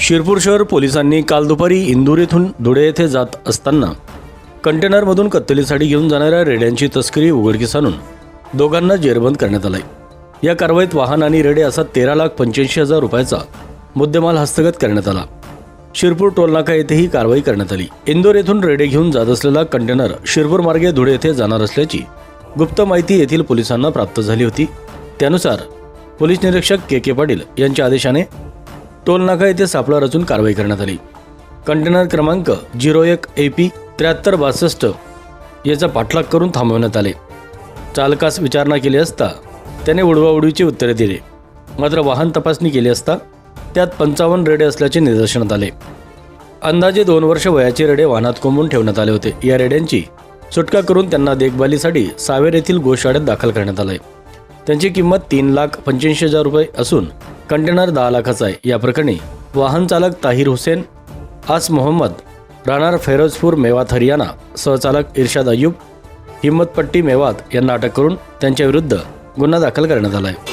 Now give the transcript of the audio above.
शिरपूर शहर पोलिसांनी काल दुपारी इंदूर येथून धुळे येथे जात असताना कंटेनरमधून कत्तलीसाठी घेऊन जाणाऱ्या रेड्यांची तस्करी उघडकीस आणून दोघांना जेरबंद करण्यात आलाय. या कारवाईत वाहन आणि रेडे असा तेरा लाख पंच्याऐंशी हजार रुपयाचा मुद्देमाल हस्तगत करण्यात आला. शिरपूर टोलनाका येथे ही कारवाई करण्यात आली. इंदोर येथून रेडे घेऊन जात असलेला कंटेनर शिरपूर मार्गे धुळे येथे जाणार असल्याची गुप्त माहिती येथील पोलिसांना प्राप्त झाली होती. त्यानुसार पोलीस निरीक्षक के के पाटील यांच्या आदेशाने टोलनाका येथे सापळा रचून कारवाई करण्यात आली. कंटेनर क्रमांक झिरो एक ए पी त्र्याहत्तर बासष्ट याचा पाठलाग करून थांबवण्यात आले. चालकास विचारणा केली असता त्याने उडवाउडवीची उत्तरे दिली. मात्र वाहन तपासणी केली असता त्यात पंचावन्न रेडे असल्याचे निदर्शनात आले. अंदाजे दोन वर्ष वयाचे रेडे वाहनात कोंबून ठेवण्यात आले होते. या रेड्यांची सुटका करून त्यांना देखभालीसाठी सावेर येथील गोशाळेत दाखल करण्यात आले त्यांची किंमत तीन लाख पंच्याऐंशी हजार रुपये असून कंटेनर दहा लाखाचा आहे. या प्रकरणी वाहन चालक ताहिर हुसेन आस मोहम्मद राहणार फेरोजपूर मेवात हरियाणा सहचालक इर्शाद अय्यूब हिम्मतपट्टी मेवात यांना अटक करून त्यांच्याविरुद्ध गुन्हा दाखल करण्यात आला आहे